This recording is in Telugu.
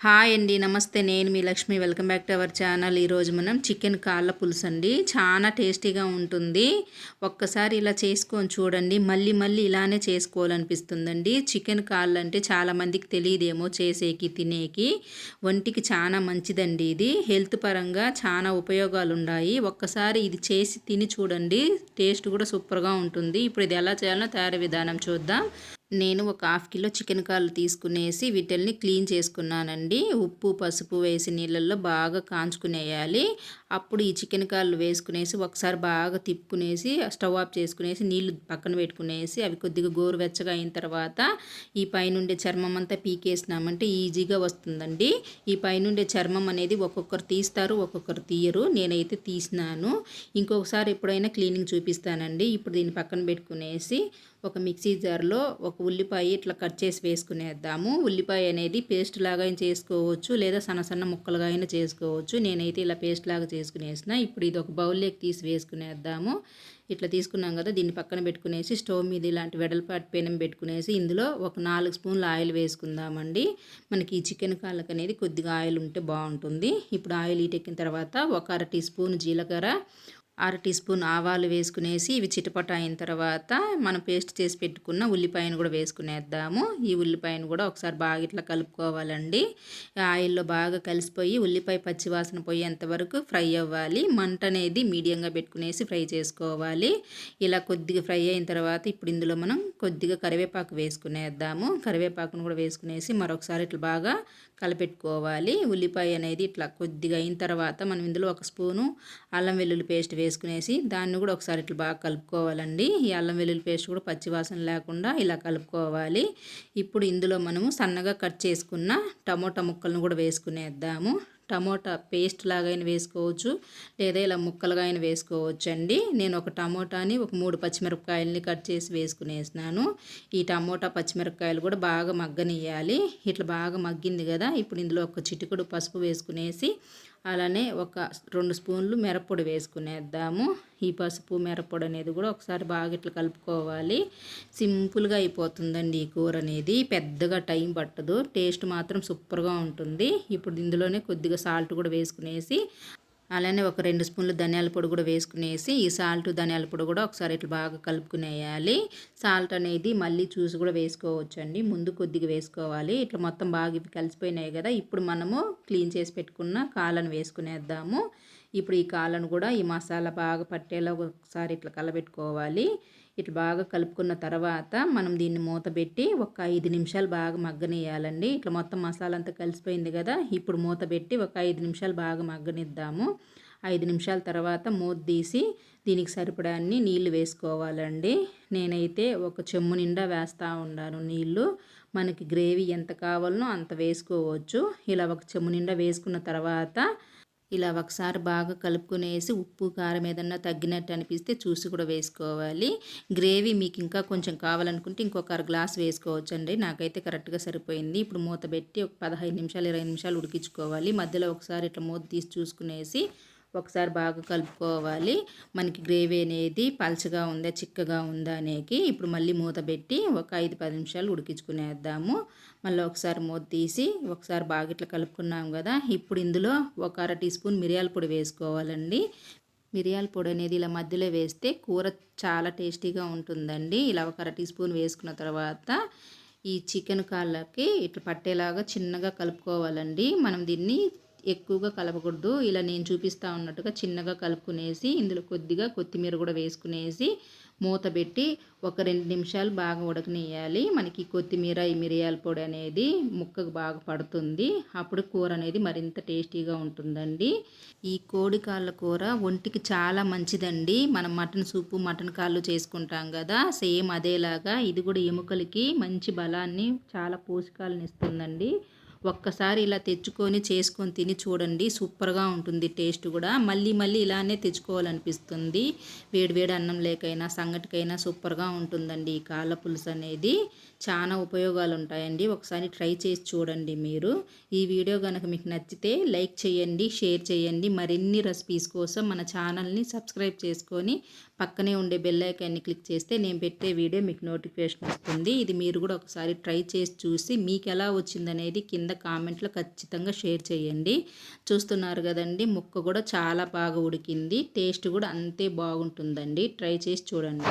హాయ్ అండి నమస్తే. నేను మీ Lakshmi. Welcome back to our channel. ఈరోజు మనం చికెన్ కాళ్ళ పులుసు అండి. చాలా టేస్టీగా ఉంటుంది. ఒక్కసారి ఇలా చేసుకొని చూడండి. మళ్ళీ మళ్ళీ ఇలానే చేసుకోవాలనిపిస్తుందండి. చికెన్ కాళ్ళు అంటే చాలామందికి తెలియదేమో చేసేకి తినేకి. ఒంటికి చాలా మంచిదండి ఇది. హెల్త్ పరంగా చాలా ఉపయోగాలు ఉన్నాయి ఒక్కసారి ఇది చేసి తిని చూడండి. టేస్ట్ కూడా సూపర్గా ఉంటుంది. ఇప్పుడు ఇది ఎలా చేయాలో తయారీ విధానం చూద్దాం. నేను ఒక హాఫ్ కిలో చికెన్ కాళ్ళు తీసుకునేసి వీటిల్ని క్లీన్ చేసుకున్నానండి. ఉప్పు పసుపు వేసి నీళ్ళల్లో బాగా కాంచుకునేయాలి అప్పుడు ఈ చికెన్ కాళ్ళు వేసుకునేసి ఒకసారి బాగా తిప్పుకునేసి స్టవ్ ఆఫ్ చేసుకునేసి నీళ్ళు పక్కన పెట్టుకునేసి అవి కొద్దిగా గోరువెచ్చగా అయిన తర్వాత ఈ పైనుండే చర్మం అంతా పీకేసినామంటే ఈజీగా వస్తుందండి. ఈ పైనుండే చర్మం అనేది ఒక్కొక్కరు తీస్తారు ఒక్కొక్కరు తీయరు. నేనైతే తీసినాను. ఇంకొకసారి ఎప్పుడైనా క్లీనింగ్ చూపిస్తానండి. ఇప్పుడు దీన్ని పక్కన పెట్టుకునేసి ఒక మిక్సీ జార్లో ఒక ఉల్లిపాయ ఇట్లా కట్ చేసి వేసుకునేద్దాము. ఉల్లిపాయ అనేది పేస్ట్ లాగా అయినా చేసుకోవచ్చు లేదా సన్న సన్న ముక్కలుగా అయినా చేసుకోవచ్చు. నేనైతే ఇలా పేస్ట్ లాగా చేసుకునేసిన. ఇప్పుడు ఇది ఒక బౌల్లోకి తీసి వేసుకునేద్దాము. ఇట్లా తీసుకున్నాం కదా దీన్ని పక్కన పెట్టుకునేసి స్టవ్ మీద ఇలాంటి వెడల్పాటి పెనం పెట్టుకునేసి ఇందులో ఒక నాలుగు స్పూన్ల ఆయిల్ వేసుకుందామండి. మనకి ఈ చికెన్ కాళ్ళకి అనేది కొద్దిగా ఆయిల్ ఉంటే బాగుంటుంది. ఇప్పుడు ఆయిల్ ఈటెక్కిన తర్వాత ఒక అర టీ స్పూన్ జీలకర్ర అర టీ స్పూన్ ఆవాలు వేసుకునేసి ఇవి చిటపట అయిన తర్వాత మనం పేస్ట్ చేసి పెట్టుకున్న ఉల్లిపాయను కూడా వేసుకునేద్దాము. ఈ ఉల్లిపాయను కూడా ఒకసారి బాగా ఇట్లా కలుపుకోవాలండి. ఆయిల్లో బాగా కలిసిపోయి ఉల్లిపాయ పచ్చివాసన పోయేంత వరకు ఫ్రై అవ్వాలి. మంట అనేది మీడియంగా పెట్టుకునేసి ఫ్రై చేసుకోవాలి. ఇలా కొద్దిగా ఫ్రై అయిన తర్వాత ఇప్పుడు ఇందులో మనం కొద్దిగా కరివేపాకు వేసుకునేద్దాము. కరివేపాకును కూడా వేసుకునేసి మరొకసారి ఇట్లా బాగా కలిపెట్టుకోవాలి. ఉల్లిపాయ అనేది ఇట్లా కొద్దిగా అయిన తర్వాత మనం ఇందులో ఒక స్పూను అల్లం వెల్లుల్లి పేస్ట్ వేసుకునేసి దాన్ని కూడా ఒకసారి ఇట్లా బాగా కలుపుకోవాలండి. ఈ అల్లం వెల్లుల్లి పేస్ట్ కూడా పచ్చివాసన లేకుండా ఇలా కలుపుకోవాలి. ఇప్పుడు ఇందులో మనము సన్నగా కట్ చేసుకున్న టమోటా ముక్కలను కూడా వేసుకునేద్దాము. టమోటా పేస్ట్ లాగైనా వేసుకోవచ్చు లేదా ఇలా ముక్కలుగా అయినా వేసుకోవచ్చు అండి నేను ఒక టమోటాని ఒక మూడు పచ్చిమిరపకాయలని కట్ చేసి వేసుకునేసినాను. ఈ టమోటా పచ్చిమిరపకాయలు కూడా బాగా మగ్గనియాలి ఇట్లా బాగా మగ్గింది కదా ఇప్పుడు ఇందులో ఒక చిటికుడు పసుపు వేసుకునేసి అలానే ఒక రెండు స్పూన్లు మిరప్పొడి వేసుకునేద్దాము. ఈ పసుపు మిరప్పొడి అనేది కూడా ఒకసారి బాగా ఇట్లా కలుపుకోవాలి. సింపుల్గా అయిపోతుందండి ఈ కూర అనేది. పెద్దగా టైం పట్టదు. టేస్ట్ మాత్రం సూపర్గా ఉంటుంది. ఇప్పుడు ఇందులోనే కొద్దిగా సాల్ట్ కూడా వేసుకునేసి అలానే ఒక రెండు స్పూన్లు ధనియాల పొడి కూడా వేసుకునేసి ఈ సాల్ట్ ధనియాల పొడి కూడా ఒకసారి ఇట్లా బాగా కలుపుకునేయాలి. సాల్ట్ అనేది మళ్ళీ చూసి కూడా వేసుకోవచ్చండి. ముందు కొద్దిగా వేసుకోవాలి. ఇట్లా మొత్తం బాగా ఇవి కలిసిపోయినాయి కదా ఇప్పుడు మనము క్లీన్ చేసి పెట్టుకున్న కాళ్ళను వేసుకునేద్దాము. ఇప్పుడు ఈ కాళ్ళను కూడా ఈ మసాలా బాగా పట్టేలా ఒకసారి ఇట్లా కలబెట్టుకోవాలి. ఇట్లా బాగా కలుపుకున్న తర్వాత మనం దీన్ని మూత పెట్టి ఒక ఐదు నిమిషాలు బాగా మగ్గనియాలండి ఇట్లా మొత్తం మసాలా అంతా కలిసిపోయింది కదా ఇప్పుడు మూత పెట్టి ఒక ఐదు నిమిషాలు బాగా మగ్గనిద్దాము. ఐదు నిమిషాల తర్వాత మూత తీసి దీనికి సరిపడా అన్ని నీళ్ళు వేసుకోవాలండి. నేనైతే ఒక చెమ్ము నిండా వేస్తూ ఉన్నాను నీళ్ళు మనకి గ్రేవీ ఎంత కావాలనో అంత వేసుకోవచ్చు. ఇలా ఒక చెమ్ము నిండా వేసుకున్న తర్వాత ఇలా ఒకసారి బాగా కలుపుకునేసి ఉప్పు కారం ఏదన్నా తగ్గినట్టు అనిపిస్తే చూసి కూడా వేసుకోవాలి. గ్రేవీ మీకు ఇంకా కొంచెం కావాలనుకుంటే ఇంకొక అర గ్లాస్ వేసుకోవచ్చు అండి నాకైతే కరెక్ట్గా సరిపోయింది. ఇప్పుడు మూత పెట్టి ఒక పదహైదు నిమిషాలు ఇరవై నిమిషాలు ఉడికించుకోవాలి. మధ్యలో ఒకసారి ఇట్లా మూత తీసి చూసుకునేసి ఒకసారి బాగా కలుపుకోవాలి. మనకి గ్రేవీ అనేది పలచగా ఉందా చిక్కగా ఉందా అనేది ఇప్పుడు మళ్ళీ మూత పెట్టి ఒక ఐదు పది నిమిషాలు ఉడికించుకునేద్దాము. మళ్ళీ ఒకసారి మూత తీసి ఒకసారి బాగా ఇట్లా కలుపుకున్నాం కదా ఇప్పుడు ఇందులో ఒక అర టీ స్పూన్ మిరియాల పొడి వేసుకోవాలండి. మిరియాల పొడి అనేది ఇలా మధ్యలో వేస్తే కూర చాలా టేస్టీగా ఉంటుందండి. ఇలా ఒక అర టీ స్పూన్ వేసుకున్న తర్వాత ఈ చికెన్ కాళ్ళకి ఇట్లా పట్టేలాగా చిన్నగా కలుపుకోవాలండి. మనం దీన్ని ఎక్కువగా కలపకూడదు. ఇలా నేను చూపిస్తూ ఉన్నట్టుగా చిన్నగా కలుపుకునేసి ఇందులో కొద్దిగా కొత్తిమీర కూడా వేసుకునేసి మూత పెట్టి ఒక రెండు నిమిషాలు బాగా ఉడకనియాలి మనకి కొత్తిమీర ఈ మిరియాల పొడి అనేది ముక్కకు బాగా పడుతుంది. అప్పుడు కూర అనేది మరింత టేస్టీగా ఉంటుందండి. ఈ కోడి కాళ్ళ కూర ఒంటికి చాలా మంచిదండి. మనం మటన్ సూపు మటన్ కాళ్ళు చేసుకుంటాం కదా సేమ్ అదేలాగా ఇది కూడా ఎముకలకి మంచి బలాన్ని చాలా పోషకాలను ఇస్తుందండి. ఒక్కసారి ఇలా తెచ్చుకొని చేసుకొని తిని చూడండి. సూపర్గా ఉంటుంది టేస్ట్ కూడా. మళ్ళీ మళ్ళీ ఇలానే తెచ్చుకోవాలనిపిస్తుంది. వేడివేడి అన్నం లేకైనా సంగటికైనా సూపర్గా ఉంటుందండి ఈ కాళ్ళ పులుసు అనేది. చాలా ఉపయోగాలు ఉంటాయండి ఒకసారి ట్రై చేసి చూడండి మీరు. ఈ వీడియో కనుక మీకు నచ్చితే లైక్ చేయండి షేర్ చేయండి. మరిన్ని రెసిపీస్ కోసం మన ఛానల్ని సబ్స్క్రైబ్ చేసుకొని పక్కనే ఉండే బెల్ ఐకాన్ని క్లిక్ చేస్తే నేను పెట్టే వీడియో మీకు నోటిఫికేషన్ వస్తుంది. ఇది మీరు కూడా ఒకసారి ట్రై చేసి చూసి మీకు ఎలా వచ్చిందనేది కింద కామెంట్లో ఖచ్చితంగా షేర్ చేయండి. చూస్తున్నారు కదండి ముక్క కూడా చాలా బాగా ఉడికింది. టేస్ట్ కూడా అంతే బాగుంటుందండి. ట్రై చేసి చూడండి.